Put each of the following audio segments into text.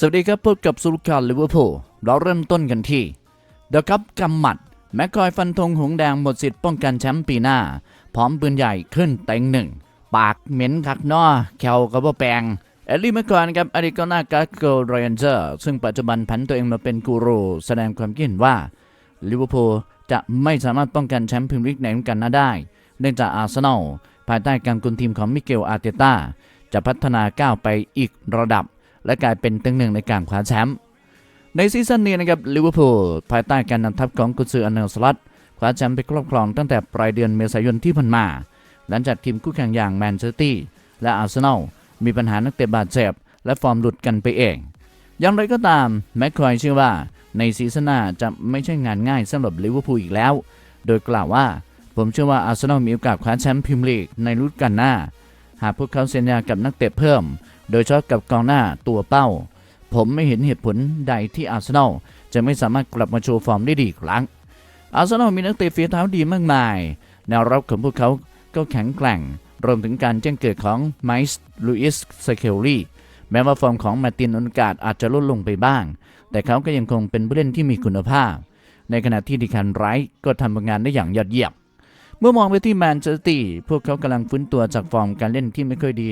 สวัสดีครับพบกับสุลการลิเวอร์พูลเราเริ่มต้นกันที่เดอะคัพกำหมัด แม็กคอยฟันธงหงแดงหมดสิทธิ์ป้องกันแชมป์ปีหน้า พร้อมปืนใหญ่ขึ้นเต็งหนึ่ง ปากเหม็นคักนอแควกับว่าแปลงเอลลี่แมคคอยนะครับอดีตกองหน้าการ์โกลเรนเจอร์ซึ่งปัจจุบันผันตัวเองมาเป็นกูรูแสดงความคิดเห็นว่าลิเวอร์พูลจะไม่สามารถป้องกันแชมป์พรีเมียร์ลีกในฤดูกาลหน้าได้ เนื่องจากอาร์เซนอลภายใต้การกุนทีมของมิเกลอาร์เตต้าจะพัฒนาก้าวไปอีกระดับ และกลายเป็นตึงหนึ่งในการคว้าแชมป์ในซีซั่นนี้นะครับลิเวอร์พูลภายใต้การนำทัพของกุซืออันเนลสลัตคว้าแชมป์ไปครอบครองตั้งแต่ปลายเดือนเมษายนที่ผ่านมา หลังจากทีมคู่แข่งอย่างแมนเชสเตอร์และอาร์เซนอลมีปัญหานักเตะบาดเจ็บและฟอร์มหลุดกันไปเอง อย่างไรก็ตามแม็กควายเชื่อว่าในซีซั่นหน้าจะไม่ใช่งานง่ายสำหรับลิเวอร์พูลอีกแล้ว โดยกล่าวว่าผมเชื่อว่าอาร์เซนอลมีโอกาสคว้าแชมป์พรีเมียร์ลีกในฤดูกาลหน้า หากพวกเขาเซ็นสัญญากับนักเตะเพิ่ม โดยเฉพาะกับกองหน้าตัวเป้า ผมไม่เห็นเหตุผลใดที่อาร์เซนอลจะไม่สามารถกลับมาโชว์ฟอร์มได้ดีอีกครั้ง อาร์เซนอลมีนักเตะฝีเท้าดีมากมาย แนวรับของพวกเขาก็แข็งแกร่ง รวมถึงการแจ้งเกิดของไมส์ลูอิสเซเคลลี่แม้ว่าฟอร์มของมาตินอนกาดอาจจะลดลงไปบ้าง แต่เขาก็ยังคงเป็นผู้เล่นที่มีคุณภาพ ในขณะที่ดิคันไรท์ก็ทำผลงานได้อย่างยอดเยี่ยม เมื่อมองไปที่แมนเชสเตอร์พวกเขากำลังฟื้นตัวจากฟอร์มการเล่นที่ไม่ค่อยดี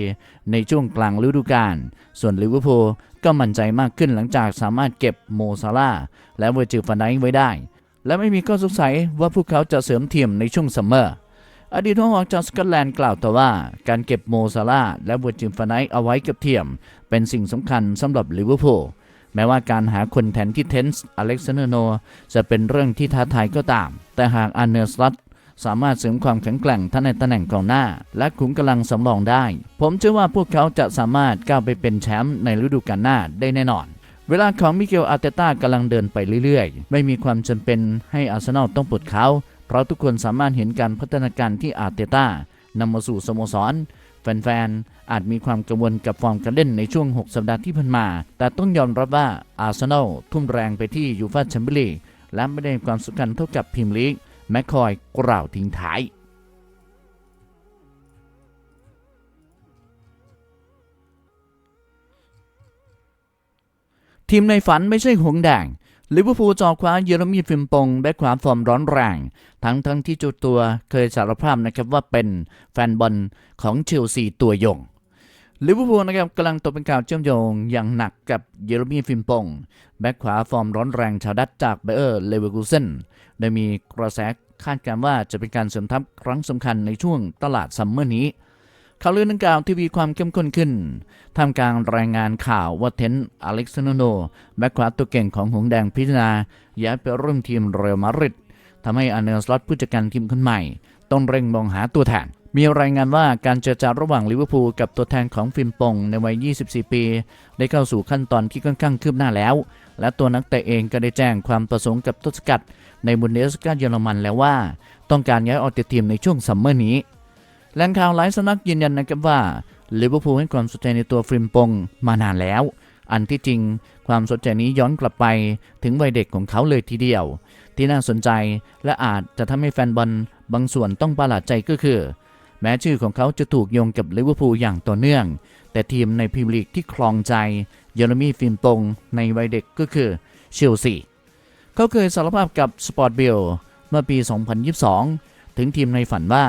ในช่วงกลางฤดูกาล ส่วนลิเวอร์พูลก็มั่นใจมากขึ้นหลังจากสามารถเก็บโมซาลาและเวอร์จิลฟันไดค์ไว้ได้ และไม่มีข้อสงสัยว่าพวกเขาจะเสริมทีมในช่วงซัมเมอร์ อดีตหัวหอกจากสกอตแลนด์กล่าวต่อว่า การเก็บโมซาลาและเวอร์จิลฟันไดค์เอาไว้กับทีมเป็นสิ่งสำคัญสำหรับลิเวอร์พูลแม้ว่าการหาคนแทนที่เทนส์อเล็กซานเดอร์โนจะเป็นเรื่องที่ท้าทายก็ตาม แต่หากอันเนอร์สลัต สามารถเสริมความแข็งแกร่งทั้งในตำแหน่งกองหน้า และขุมกำลังสำรองได้ ผมเชื่อว่าพวกเขาจะสามารถก้าวไปเป็นแชมป์ในฤดูกาลหน้าได้แน่นอน เวลาของมิเกลอาร์เตต้ากำลังเดินไปเรื่อยๆ ไม่มีความจำเป็นให้อาร์เซนอลต้องปลดเขา เพราะทุกคนสามารถเห็นการพัฒนาการที่อาร์เตต้านำมาสู่สโมสรแฟนๆ อาจมีความกังวลกับฟอร์มการเล่นในช่วง 6 สัปดาห์ที่ผ่านมา แต่ต้องยอมรับว่าอาร์เซนอลทุ่มแรงไปที่ยูฟ่าแชมเปี้ยนลีกและไม่ได้ความสำคัญเท่ากับพรีเมียร์ลีก แมคคอยกล่าวทิ้งท้ายทีมในฝันไม่ใช่หงแดง ลิเวอร์พูลจอคว้าเยอรมีฟิมปงแบ็คขวาฟอร์มร้อนแรง ทั้งทั้งที่จุดตัวเคยสารภาพนะครับว่าเป็นแฟนบอลของเชลซีตัวยง ลิเวอร์พูลนะครับกำลังตกเป็นข่าวเชื่อมโยงอย่างหนักกับเยอรมีฟิมปงแบ็คขวาฟอร์มร้อนแรงชาวดัตจากเบเออร์เลเวอร์คูเซน โดยมีกระแสคาดการณ์ว่าจะเป็นการเสริมทัพครั้งสำคัญในช่วงตลาดซัมเมอร์นี้ข่าวลือดังกล่าวทวีความเข้มข้นขึ้นท่ามกลางรายงานข่าวว่าเทนอเล็กซานโนแบ็คขวาตัวเก่งของหงส์แดงพิจารณาย้ายไปร่วมทีมเรอัลมาดริดทำให้อาร์เนลสล็อตผู้จัดการทีมคนใหม่ ต้องเร่งมองหาตัวแทน มีรายงานว่าการเจรจาระหว่างลิเวอร์พูลกับตัวแทนของฟิมปงในวัย 24 ปี ได้เข้าสู่ขั้นตอนที่ค่อนข้างคืบหน้าแล้ว และตัวนักเตะเองก็ได้แจ้งความประสงค์กับต้นสกัด ในบุนเดสกาเยอรมันแล้วว่า ต้องการย้ายออกจากทีมในช่วงซัมเมอร์นี้แหล่งข่าวหลายสำนักยืนยันนะครับว่าลิเวอร์พูลให้ความสนใจในตัวฟริมปงมานานแล้ว อันที่จริงความสนใจนี้ย้อนกลับไปถึงวัยเด็กของเขาเลยทีเดียว ที่น่าสนใจและอาจจะทำให้แฟนบอลบางส่วนต้องประหลาดใจก็คือ แม้ชื่อของเขาจะถูกโยงกับลิเวอร์พูลอย่างต่อเนื่อง แต่ทีมในพรีเมียร์ลีกที่ครองใจเยอรมีฟิมปงในวัยเด็กก็คือเชลซี เขาเคยสารภาพกับสปอร์ตบิลเมื่อปี 2022 ถึงทีมในฝันว่า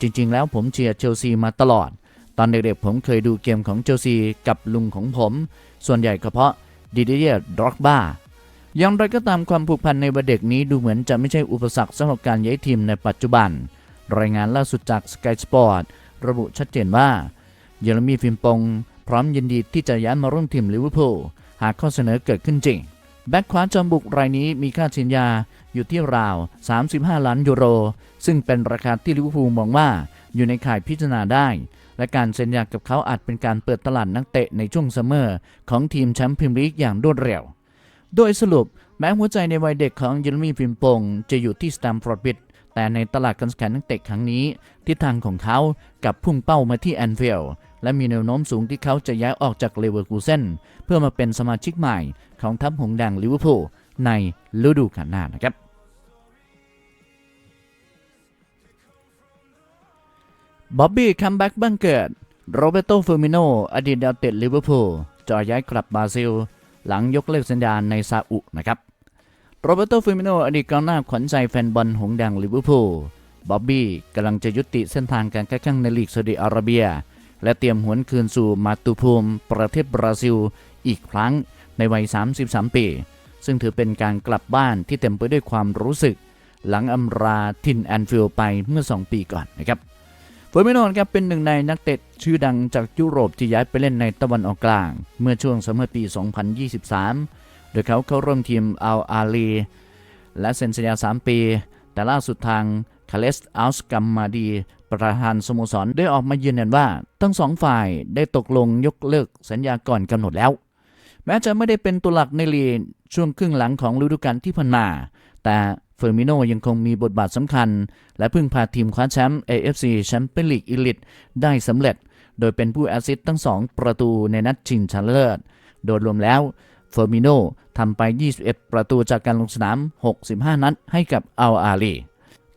จริง ๆ แล้วผมเชียร์เชลซีมาตลอด ตอนเด็กๆผมเคยดูเกมของเชลซีกับลุงของผม ส่วนใหญ่ก็เพราะดิเดียดร็อกบ้าอย่างไรก็ตามความผูกพันในวัยเด็กนี้ดูเหมือนจะไม่ใช่อุปสรรคสำหรับการย้ายทีมในปัจจุบัน รายงานล่าสุดจาก Sky Sport ระบุชัดเจนว่า เยอรมีฟิมปง พร้อมยินดีที่จะย้ายมาร่วมทีมลิเวอร์พูลหากข้อเสนอเกิดขึ้นจริง แบ็คขวาจอมบุกรายนี้มีค่าสินยาอยู่ที่ราว 35 ล้านยูโร ซึ่งเป็นราคาที่ลิเวอร์พูลมองว่าอยู่ในข่ายพิจารณาได้ และการเซ็นยากับเขาอาจเป็นการเปิดตลาดนักเตะในช่วงซัมเมอร์ของทีมแชมป์พรีเมียร์ลีกอย่างรวดเร็ว โดยสรุปแม้หัวใจในวัยเด็กของเยอรมีฟิมปงจะอยู่ที่สแตมฟอร์ดบิดแต่ในตลาดการแข่งนักเตะครั้งนี้ ทิศทางของเขากับพุ่งเป้ามาที่แอนฟิลด์ และมีแนวโน้มสูงที่เขาจะย้ายออกจากเลเวอร์คูเซนเพื่อมาเป็นสมาชิกใหม่ของทัพหงแดงลิเวอร์พูลในฤดูกาลหน้านะครับบ๊อบบี้คัมแบ็กบ้านเกิด โรเบโตเฟอร์มิโน อดีตดาวเตะลิเวอร์พูลจะย้ายกลับบราซิล หลังยกเลิกสัญญาในซาอุนะครับโรเบโตฟิมิโนอดีตกองหน้าขวัญใจแฟนบอลหงแดงลิเวอร์พูลบ๊อบบี้กำลังจะยุติเส้นทางการค้าแข่งในลีกซาอุดิอาระเบีย และเตรียมหวนคืนสู่มาตุภูมิ ประเทศบราซิลอีกครั้งในวัย 33 ปี ซึ่งถือเป็นการกลับบ้านที่เต็มไปด้วยความรู้สึก หลังอำราทินแอนฟิลไปเมื่อ 2 ปีก่อนนะครับเฟอร์มิโนครับเป็นหนึ่งในนักเตะชื่อดังจากยุโรปที่ย้ายไปเล่นในตะวันออกกลาง เมื่อช่วงสมัยปี 2023 โดยเขาเข้าร่วมทีมอัลอาลีและเซ็นสัญญา 3 ปี แต่ล่าสุดทางคาเลสอัลสกัมมาดี ประธานสโมสรได้ออกมายืนยันว่า ทั้งสองฝ่ายได้ตกลงยกเลิกสัญญาก่อนกำหนดแล้ว แม้จะไม่ได้เป็นตัวหลักในลีกช่วงครึ่งหลังของฤดูกาลที่ผ่านมา แต่เฟอร์มิโนยังคงมีบทบาทสำคัญ และเพิ่งพาทีมคว้าแชมป์ AFC แชมเปี้ยนลีกอีลิตได้สำเร็จ โดยเป็นผู้แอสซิสต์ทั้ง 2 ประตูในนัดชิงชนะเลิศ โดยรวมแล้วเฟอร์มิโนทำไป 21 ประตูจากการลงสนาม 65 นัดให้กับอัลอาลี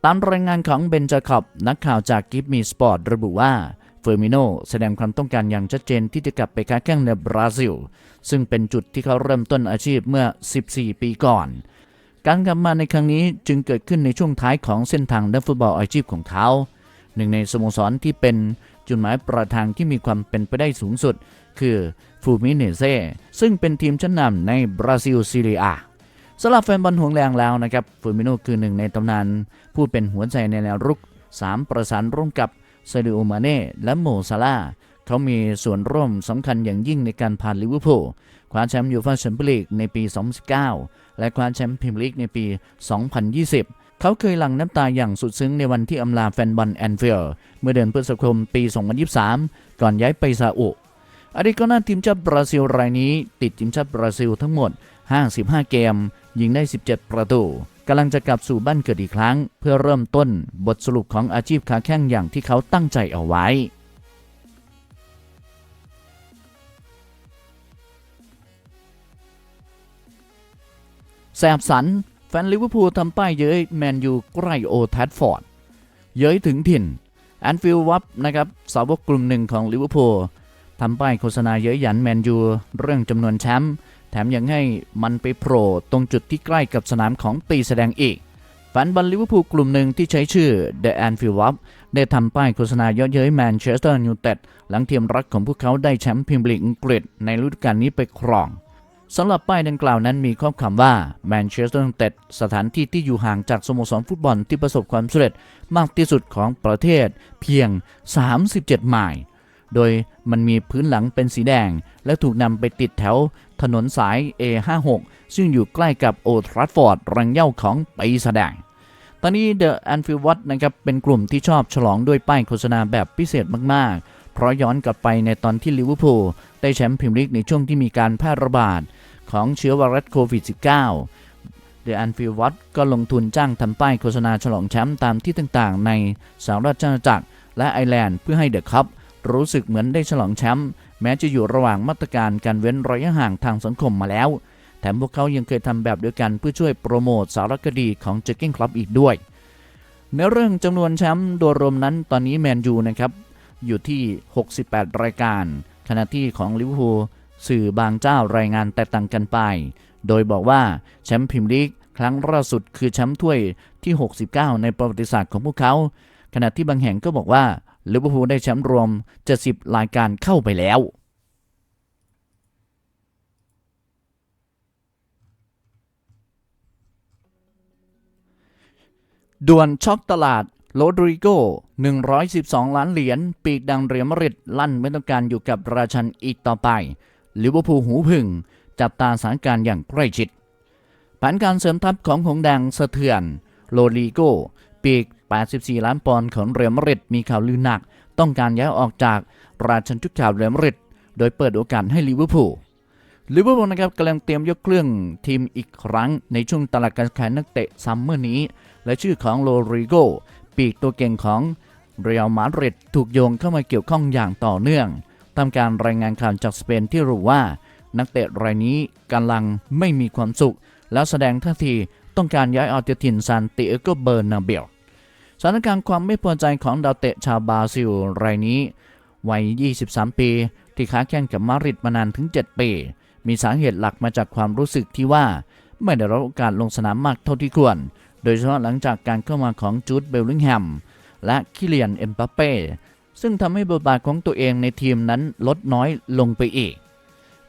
ตามรายงานของเบนจาคอบนักข่าวจากกิฟมีสปอร์ตระบุว่าเฟอร์มิโนแสดงความต้องการอย่างชัดเจนที่จะกลับไปค้าแข่งในบราซิล ซึ่งเป็นจุดที่เขาเริ่มต้นอาชีพเมื่อ 14 ปีก่อน การกลับมาในครั้งนี้จึงเกิดขึ้นในช่วงท้ายของเส้นทางนักฟุตบอลอาชีพของเขา หนึ่งในสโมสรที่เป็นจุดหมายปลายทางที่มีความเป็นไปได้สูงสุด คือฟูมิเนเซ่ซึ่งเป็นทีมชั้นนำในบราซิลซีเรีย สำหรับแฟนบอลหวงแรงแล้วนะครับฟูมิโนคือหนึ่งในตำนานผู้เป็นหัวใจในแนวรุก 3 ประสานร่วมกับซาดิโอมาเน่และโมซาลาเขามีส่วนร่วมสำคัญอย่างยิ่งในการพาลิเวอร์พูลคว้าแชมป์ยูฟ่าแชมเปี้ยนลีกในปี 2019 และคว้าแชมป์พรีเมียร์ลีกในปี 2020 เขาเคยหลั่งน้ำตาอย่างสุดซึ้งในวันที่อำลาแฟนบอลแอนฟิลด์เมื่อเดือนพฤษภาคมปี 2023 ก่อนย้ายไปซาอุอดีตกองหน้าทีมชาติบราซิลรายนี้ ติดทีมชาติบราซิลทั้งหมด 55 เกม ยิงได้ 17 ประตูกำลังจะกลับสู่บ้านเกิดอีกครั้ง เพื่อเริ่มต้นบทสรุปของอาชีพขาแข้งอย่างที่เขาตั้งใจเอาไว้แสบสัน แฟนลิเวอร์พูลทำป้ายเย้ยแมนยูใกล้โอทัฟฟอร์ด เย้ยถึงถิ่นแอนฟิลวับนะครับสาวกกลุ่มหนึ่งของลิเวอร์พูลทำป้ายโฆษณาเย้ยหยันแมนยูเรื่องจำนวนแชมป์ แถมยังให้มันไปโผล่ตรงจุดที่ใกล้กับสนามของตีแสดงอีก แฟนบอลลิเวอร์พูลกลุ่มหนึ่งที่ใช้ชื่อ The Anfield Wap ได้ทำป้ายโฆษณาเยอะเย้ยแมนเชสเตอร์ยูไนเต็ดหลังทีมรักของพวกเขาได้แชมป์พรีเมียร์ลีกอังกฤษในฤดูกาลนี้ไปครองสำหรับป้ายดังกล่าวนั้นมีข้อความว่าแมนเชสเตอร์ยูไนเต็ดสถานที่ที่อยู่ห่างจากสโมสรฟุตบอลที่ประสบความสำเร็จมากที่สุดของประเทศ เพียง 37 ไมล์ โดยมันมีพื้นหลังเป็นสีแดง และถูกนำไปติดแถว ถนนสาย A56 ซึ่งอยู่ใกล้กับโอทรัฟฟอร์ดรังเย่าของปีแสดงตอนนี้ The Anfield Watch นะครับเป็นกลุ่มที่ชอบฉลองด้วยป้ายโฆษณาแบบพิเศษมาก ๆ เพราะย้อนกลับไปในตอนที่ลิเวอร์พูลได้แชมป์พรีเมียร์ลีกในช่วงที่มีการแพร่ระบาดของเชื้อไวรัสโควิด -19 The Anfield Watch ก็ลงทุนจ้างทำป้ายโฆษณาฉลองแชมป์ตามที่ต่างๆ ในสหราชอาณาจักรและไอร์แลนด์เพื่อให้เดอะคัพรู้สึกเหมือนได้ฉลองแชมป์ แม้จะอยู่ระหว่างมาตรการการเว้นระยะห่างทางสังคมมาแล้ว แถมพวกเขายังเคยทำแบบเดียวกันเพื่อช่วยโปรโมทสารคดีของเจ g กิ้งคลับอีกด้วย ในเรื่องจำนวนแชมป์โดยรวมนั้นตอนนี้แมนยูนะครับอยู่ที่ 68 รายการ ขณะที่ของลิเวอร์พูลสื่อบางเจ้ารายงานแตกต่างกันไป โดยบอกว่าแชมป์พรีเมียร์ลีกครั้งล่าสุดคือแชมป์ถ้วยที่ 69 ในประวัติศาสตร์ของพวกเขา ขณะที่บางแห่งก็บอกว่า ลิเวอร์พูลได้แชมป์รวม 70 รายการเข้าไปแล้ว ด่วนช็อกตลาดโรดริโก 112 ล้านเหรียญ ปีกดังเรียมริดลั่นไม่ต้องการอยู่กับราชันอีกต่อไป ลิเวอร์พูลหูพึ่ง จับตาสถานการณ์อย่างใกล้ชิดแผนการเสริมทัพของหงแดงสะเทือน โรดริโก ปีก 84 ล้านปอนด์ของเรียลมาดริดมีข่าวลือหนัก ต้องการย้ายออกจากราชันชุดข่าวเรียลมาดริดโดยเปิดโอกาสให้ลิเวอร์พูลลิเวอร์พูลนะครับกำลังเตรียมยกเครื่องทีมอีกครั้งในช่วงตลาดการขายนักเตะซัมเมอร์นี้ และชื่อของโรริโกปีกตัวเก่งของเรอัลมาดริดถูกโยงเข้ามาเกี่ยวข้องอย่างต่อเนื่องตามการรายงานข่าวจากสเปนที่ระบุว่า นักเตะรายนี้กำลังไม่มีความสุข แล้วแสดงท่าทีต้องการย้ายออกจากถิ่นซานติเอโกเบอร์นาเบล สถานการณ์ความไม่พอใจของดาวเตะชาวบราซิลรายนี้ วัย 23 ปี ที่ค้าแข่งกับมาดริดมานานถึง 7 ปี มีสาเหตุหลักมาจากความรู้สึกที่ว่าไม่ได้รับโอกาสลงสนามมากเท่าที่ควร โดยเฉพาะหลังจากการเข้ามาของจูดเบลลิงแฮมและคิเลียนเอ็มบัปเป้ ซึ่งทำให้บทบาทของตัวเองในทีมนั้นลดน้อยลงไปอีก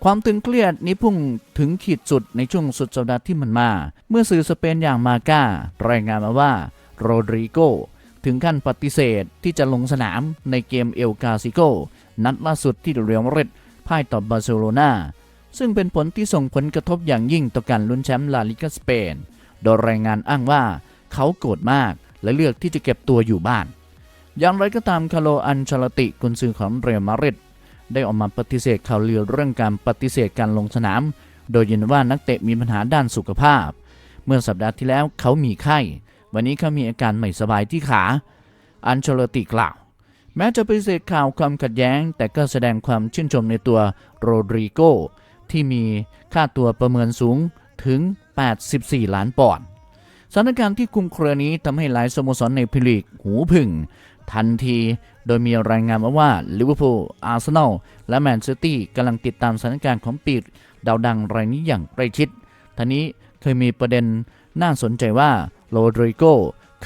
ความตึงเครียดนี้พุ่งถึงขีดสุดในช่วงสุดสัปดาห์ที่มันมา เมื่อสื่อสเปนอย่างมาก้ารายงานมาว่า โรดริโกถึงขั้นปฏิเสธที่จะลงสนามในเกมเอลกาซิโกนัดล่าสุดที่เรอัลมาดริดพ่ายต่อบาร์เซโลนาซึ่งเป็นผลที่ส่งผลกระทบอย่างยิ่งต่อการลุ้นแชมป์ลาลิกาสเปน โดยรายงานอ้างว่าเขาโกรธมากและเลือกที่จะเก็บตัวอยู่บ้าน อย่างไรก็ตามคาร์โลอันเชลติกุนซือของเรอัลมาดริดได้ออกมาปฏิเสธข่าวลือเรื่องการปฏิเสธการลงสนาม โดยยืนว่านักเตะมีปัญหาด้านสุขภาพ เมื่อสัปดาห์ที่แล้วเขามีไข้ วันนี้เขามีอาการไม่สบายที่ขา อันเชลติกล่าว แม้จะปฏิเสธข่าวความขัดแย้ง แต่ก็แสดงความชื่นชมในตัวโรดริโกที่มีค่าตัวประเมินสูงถึง 84 ล้านปอนด์สถานการณ์ที่คุมเครือนี้ทำให้หลายสโมสรในพรีเมียร์ลีกหูผึ่ง ทันทีโดยมีรายงานมาว่าลิเวอร์พูลอาร์เซนอลและแมนซิตี้กำลังติดตามสถานการณ์ของปีกดาวดังรายนี้อย่างใกล้ชิดท่านี้เคยมีประเด็นน่าสนใจว่า โรดริโก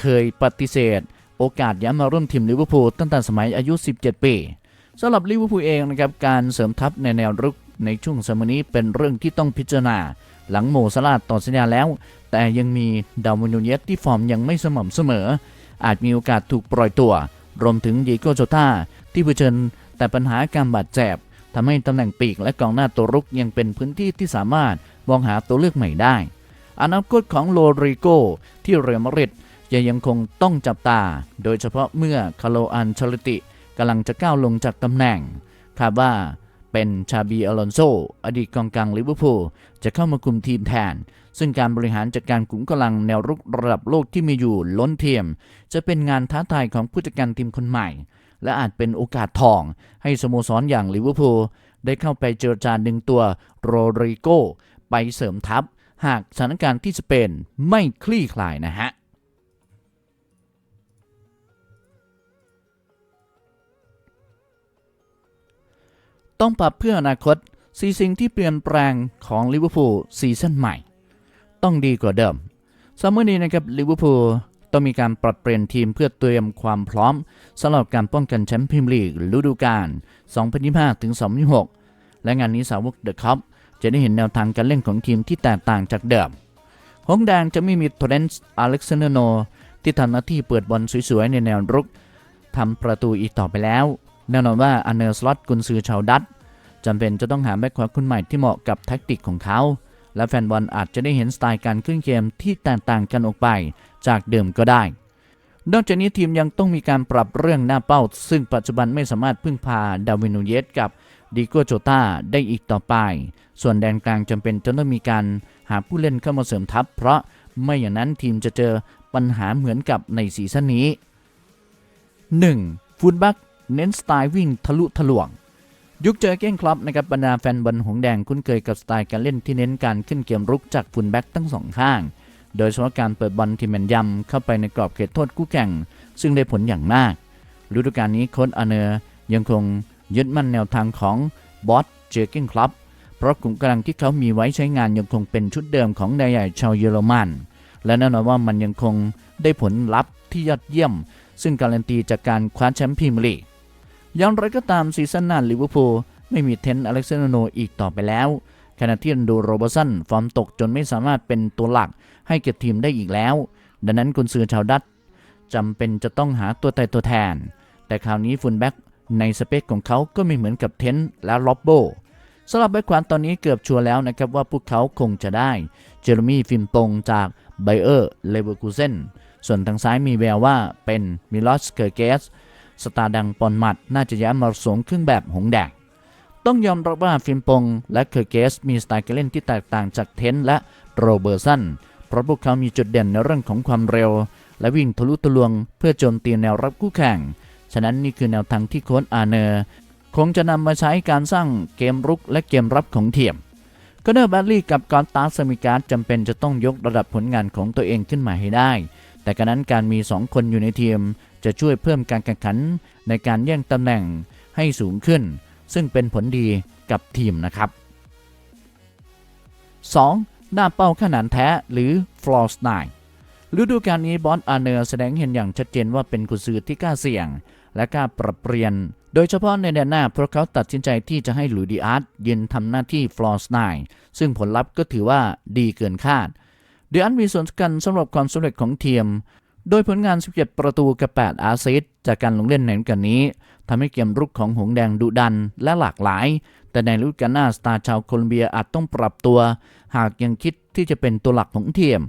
เคยปฏิเสธ โอกาสย้ายมาร่วมทีมลิเวอร์พูลตั้งแต่สมัยอายุ 17 ปีสำหรับลิเวอร์พูลเองนะครับการเสริมทัพในแนวรุกในช่วงสมัยนี้เป็นเรื่องที่ต้องพิจารณา หลังโมซาลาต่อสัญญาแล้ว แต่ยังมีดาวมินูเยสที่ฟอร์มยังไม่สม่ำเสมอ อาจมีโอกาสถูกปล่อยตัว รวมถึงดีโกโจตาที่เผชิญแต่ปัญหาการบาดเจ็บทำให้ตำแหน่งปีกและกองหน้าตัวรุกยังเป็นพื้นที่ที่สามารถมองหาตัวเลือกใหม่ได้ อนาคตของโรริโกที่เรอัลมาดริดยังยังคงต้องจับตา โดยเฉพาะเมื่อคาร์โลอันชลติกำลังจะก้าวลงจากตำแหน่งคาดว่าเป็นชาบีอลอนโซ อดีตกองกลางลิเวอร์พูลจะเข้ามาคุมทีมแทน ซึ่งการบริหารจัดการขุมกำลังแนวรุกระดับโลกที่มีอยู่ล้นเทียม จะเป็นงานท้าทายของผู้จัดการทีมคนใหม่ และอาจเป็นโอกาสทองให้สโมสรอย่างลิเวอร์พูลได้เข้าไปเจรจาดึงตัวโรดริโกไปเสริมทัพ หากสถานการณ์ที่สเปนไม่คลี่คลายนะฮะต้องปรับเพื่ออนาคตสีสิ่งที่เปลี่ยนแปลงของลิเวอร์พูลซีซั่นใหม่ ต้องดีกว่าเดิมซัมเมอร์นี้นะครับลิเวอร์พูลต้องมีการปรับเปลี่ยนทีมเพื่อเตรียมความพร้อมสำหรับการป้องกันแชมป์พรีเมียร์ลีกฤดูกาล 2025ถึง2026 และงานนี้สาวกเดอะคัพ จะได้เห็นแนวทางการเล่นของทีมที่แตกต่างจากเดิม หงแดงจะไม่มีโทเรนส์อเล็กซานเดโน ที่ทำหน้าที่เปิดบอลสวยๆ ในแนวรุกทำประตูอีกต่อไปแล้ว แน่นอนว่าอันเนอร์สล็อตกุนซือชาวดัตจำเป็นจะต้องหาแบ็คขวาคนใหม่ที่เหมาะกับแท็กติกของเขา และแฟนบอลอาจจะได้เห็นสไตล์การขึ้นเกมที่แตกต่างกันออกไปจากเดิมก็ได้ นอกจากนี้ทีมยังต้องมีการปรับเรื่องหน้าเป้า ซึ่งปัจจุบันไม่สามารถพึ่งพาดาวินูเยสกับ ดิโกโจตาได้อีกต่อไป ส่วนแดนกลางจำเป็นจะต้องมีการหาผู้เล่นเข้ามาเสริมทัพ เพราะไม่อย่างนั้นทีมจะเจอปัญหาเหมือนกับในซีซั่นนี้ 1. ฟูลแบ็กเน้นสไตล์วิ่งทะลุทะลวง ยุคเจอเก้งคลับนะครับบรรดาแฟนบอลหงแดงคุ้นเคยกับสไตล์การเล่นที่เน้นการขึ้นเกมรุกจากฟูลแบ็กทั้งสองข้าง โดยเฉพาะการเปิดบอลที่แม่นยำเข้าไปในกรอบเขตโทษคู่แข่ง ซึ่งได้ผลอย่างมากฤดูกาลนี้โค้ชอเนอร์ยังคง ยึดมั่นแนวทางของบอสเจอเก้งคลับเพราะกลุ่มกำลังที่เขามีไว้ใช้งานยังคงเป็นชุดเดิมของนายใหญ่ชาวเยอรมัน และแน่นอนว่ามันยังคงได้ผลลัพธ์ที่ยอดเยี่ยม ซึ่งการันตีจากการคว้าแชมป์พรีเมียร์ลีกอย่างไรก็ตามซีซั่นหน้าลิเวอร์พูลไม่มีเทนอเล็กซานโนอีกต่อไปแล้ว ขณะที่อันดูโรบอร์สันฟอร์มตกจนไม่สามารถเป็นตัวหลักให้เก็บทีมได้อีกแล้ว ดังนั้นกุนซือชาวดัตจำเป็นจะต้องหาตัวตายตัวแทน แต่คราวนี้ฟุนแบ็ก ในสเปคของเขาก็ไม่เหมือนกับเทนต์และล็อบโบสำหรับแบ็คขวาตอนนี้เกือบชัวร์แล้วนะครับว่าพวกเขาคงจะได้เจอร์มี่ฟิมปงจากไบเออร์เลเวอร์คูเซนส่วนทางซ้ายมีแววว่าเป็นมิลอสเกอร์เกสสตาร์ดังปอนมัดน่าจะย้ายมาสวมเครื่องแบบหงแดงต้องยอมรับว่าฟิมปงและเคอร์เกสมีสไตล์การเล่นที่แตกต่างจากเทนต์และโรเบอร์สันเพราะพวกเขามีจุดเด่นในเรื่องของความเร็ว และวิ่งทะลุทะลวงเพื่อโจมตีแนวรับคู่แข่ง ฉะนั้นนี่คือแนวทางที่โค้ชอาเนอร์คงจะนำมาใช้การสร้างเกมรุกและเกมรับของทีมก็เนอร์แบดลี่กับกอนตาสมิการจำเป็นจะต้องยกระดับผลงานของตัวเองขึ้นมาให้ได้ แต่การนั้นการมี 2 คนอยู่ในทีม จะช่วยเพิ่มการแข่งขันในการแย่งตำแหน่งให้สูงขึ้น ซึ่งเป็นผลดีกับทีมนะครับ 2. หน้าเป้าขนาดแท้หรือ floor nine ฤดูกาลนี้บอสอาเนอร์แสดงเห็นอย่างชัดเจนว่าเป็นกุซือที่กล้าเสี่ยง และกล้าปรับเปลี่ยน โดยเฉพาะในแดนหน้าเพราะเขาตัดสินใจที่จะให้หลุยดีอาร์ตยืนทำหน้าที่ floor nine ซึ่งผลลัพธ์ก็ถือว่าดีเกินคาดเดียนมีส่วนสำคัญสำหรับความสำเร็จของทีมโดยผลงาน 17 ประตูกับ 8 อาซิสต์จากการลงเล่นในฤดูกาลนี้ทำให้เกมรุกของหงส์แดงดุดันและหลากหลาย แต่ในฤดูกาลหน้าสตาร์ชาวโคลอมเบียอาจต้องปรับตัว หากยังคิดที่จะเป็นตัวหลักของทีม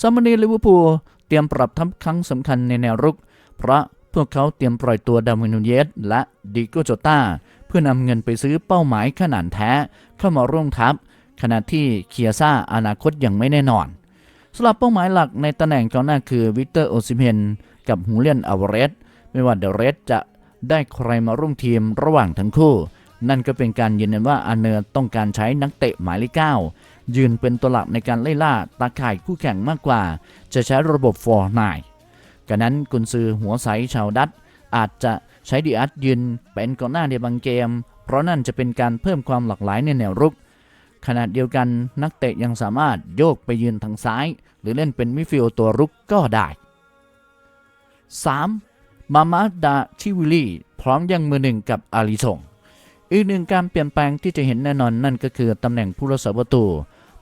ซัมมานีลิเวอร์พูลเตรียมปรับทัพครั้งสำคัญในแนวรุก เพราะ พวกเขาเตรียมปล่อยตัวดาวินูเยสและดิโกโจตาเพื่อนำเงินไปซื้อเป้าหมายขนาดแท้เข้ามาร่วมทัพ ขณะที่เคียซ่าอนาคตยังไม่แน่นอนสำหรับเป้าหมายหลักในตำแหน่งกองหน้าคือวิกเตอร์โอซิเมนกับฮูเลียนอาวเรสไม่ว่าเดเรสจะได้ใครมาร่วมทีมระหว่างทั้งคู่ นั่นก็เป็นการยืนยันว่าอาเนอร์ต้องการใช้นักเตะหมายเลขเก้ายืนเป็นตัวหลักในการไล่ล่าตาข่ายคู่แข่งมากกว่า จะใช้ระบบฟอร์ไน กันนั้นกุนซือหัวใสชาวดัตอาจจะใช้ดีอาร์ตยืนเป็นกองหน้าในบางเกม เพราะนั่นจะเป็นการเพิ่มความหลากหลายในแนวรุก ขณะเดียวกันนักเตะยังสามารถโยกไปยืนทางซ้าย หรือเล่นเป็นมิฟิลตัวรุกก็ได้ 3. มามาดาชิวิลีพร้อมยังมือหนึ่งกับอาริซงอีกหนึ่งการเปลี่ยนแปลงที่จะเห็นแน่นอนนั่นก็คือตำแหน่งผู้รักษาประตู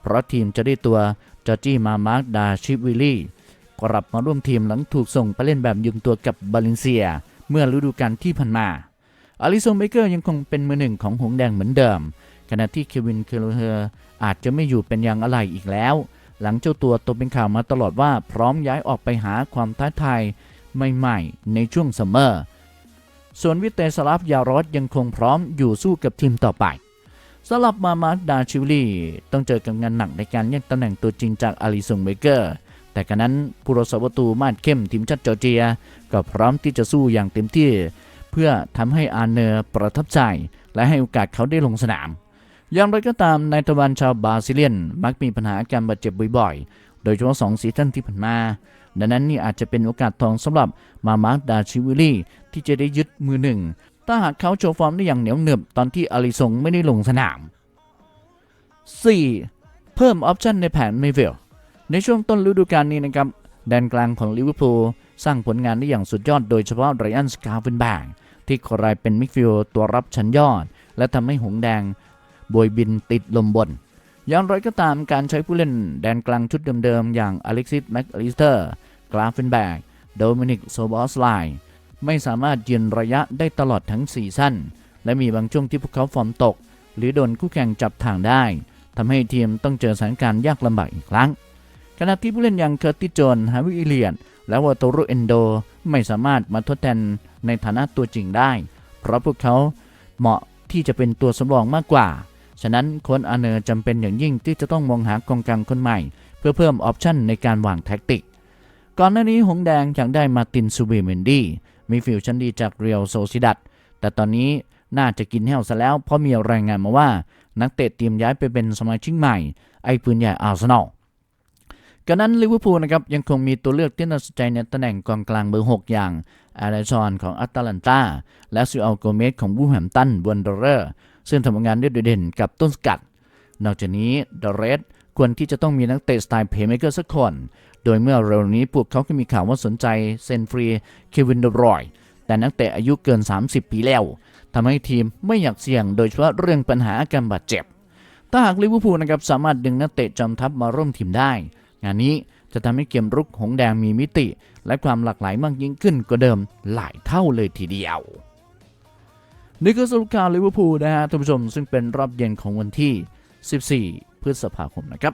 เพราะทีมจะได้ตัวจอร์จี้มามาดาชิวิลี กลับมาร่วมทีมหลังถูกส่งไปเล่นแบบยืมตัวกับบาเลนเซีย เมื่อฤดูกาลที่ผ่านมาอาริซงเบเกอร์ยังคงเป็นมือหนึ่งของหงส์แดงเหมือนเดิม ขณะที่เควินเคลเฮอร์อาจจะไม่อยู่เป็นอย่างอะไรอีกแล้ว หลังเจ้าตัวตกเป็นข่าวมาตลอดว่าพร้อมย้ายออกไปหาความท้าทายใหม่ๆ ในช่วงซัมเมอร์ส่วนวิเตสลาฟยารอสยังคงพร้อมอยู่สู้กับทีมต่อไปสำหรับมามาดาชิวลีต้องเจอกับงานหนักในการแย่งตำแหน่งตัวจริงจากอาริซงเบเกอร์ แต่กระนั้นผู้รักษาประตูมาดเข้มทีมชาติจอร์เจีย ก็พร้อมที่จะสู้อย่างเต็มที่ เพื่อทำให้อาร์เนอร์ประทับใจ และให้โอกาสเขาได้ลงสนามอย่างไรก็ตามนายตะวันชาวบราซิเลียน มักมีปัญหาอาการบาดเจ็บบ่อยๆ โดยเฉพาะสองซีซั่นที่ผ่านมา ดังนั้นนี่อาจจะเป็นโอกาสทองสำหรับมามาร์ดาชิวิลี่ที่จะได้ยึดมือหนึ่ง ถ้าหากเขาโชว์ฟอร์มได้อย่างเหนียวหนึบตอนที่อาริซงไม่ได้ลงสนาม 4. เพิ่มออปชันในแผนเมเวล ในช่วงต้นฤดูกาลนี้นะครับแดนกลางของลิเวอร์พูลสร้างผลงานได้อย่างสุดยอดโดยเฉพาะไรอันสกาเฟนแบงที่ครายเป็นมิดฟิลด์ตัวรับชั้นยอด และทำให้หงส์แดงบวยบินติดลมบนอย่างไรก็ตามการใช้ผู้เล่นแดนกลางชุดเดิมๆ อย่างอเล็กซิสแม็กอลิสเตอร์กราฟเฟนแบกโดมินิกโซบอสไลไม่สามารถยืนระยะได้ตลอดทั้งซีซั่นและมีบางช่วงที่พวกเขาฟอร์มตก หรือโดนคู่แข่งจับทางได้ทำให้ทีมต้องเจอสถานการณ์ยากลำบากอีกครั้ง ขณะที่ผู้เล่นอย่างเคอร์ติสโจนฮาวิอิเลียน และวอตโรเอนโดไม่สามารถมาทดแทนในฐานะตัวจริงได้ เพราะพวกเขาเหมาะที่จะเป็นตัวสำรองมากกว่า ฉะนั้นโค้ชอาเนอร์จำเป็นอย่างยิ่งที่จะต้องมองหากองกลางคนใหม่ เพื่อเพิ่มออปชันในการวางแท็กติก ก่อนหน้านี้หงแดงยากได้มาตินซูเบเมนดี้มีฟิวชั่นดีจากเรียลโซซิดัตแต่ตอนนี้น่าจะกินแห้วซะแล้วเพราะมีรายงานมาว่า นักเตะเตรียมย้ายไปเป็นสมาชิกใหม่ ไอ้ปืนใหญ่อาร์เซนอล กันนั้นลิเวอร์พูลนะครับยังคงมีตัวเลือกที่น่าสนใจในตำแหน่งกองกลางเบอร์ 6 อย่างอาร์เดชอนของอัตแลนตาและซูอัลโกเมสของบูแฮมตันวันเดอร์ซึ่งทำงานได้โดดเด่นกับต้นสกัด นอกจากนี้เดเรสควรที่จะต้องมีนักเตะสไตล์เพย์เมเกอร์สักคน โดยเมื่อเร็วนี้พวกเขาก็มีข่าวว่าสนใจเซนฟรีเควินเดรอยแต่นักเตะอายุเกิน 30 ปีแล้วทำให้ทีมไม่อยากเสี่ยงโดยเฉพาะเรื่องปัญหาอาการบาดเจ็บ ถ้าหากลิเวอร์พูลนะครับสามารถดึงนักเตะจอมทัพมาร่วมทีมได้ งานนี้จะทำให้เกมรุกหงแดงมีมิติ และความหลากหลายมากยิ่งขึ้นกว่าเดิมหลายเท่าเลยทีเดียวนี่คือสรุปข่าวลิเวอร์พูลนะฮะท่านผู้ชมซึ่งเป็นรอบเย็นของวันที่ 14 พฤษภาคมนะครับ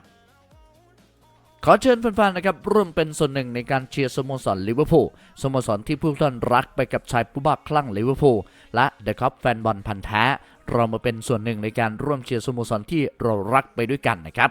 ขอเชิญแฟนๆนะครับร่วมเป็นส่วนหนึ่งในการเชียร์สโมสรลิเวอร์พูลสโมสรที่ผู้ท่านรักไปกับชายผู้บ้าคลั่งลิเวอร์พูลและเดอะคัพแฟนบอลพันธ์แท้ เรามาเป็นส่วนหนึ่งในการร่วมเชียร์สโมสรที่เรารักไปด้วยกันนะครับ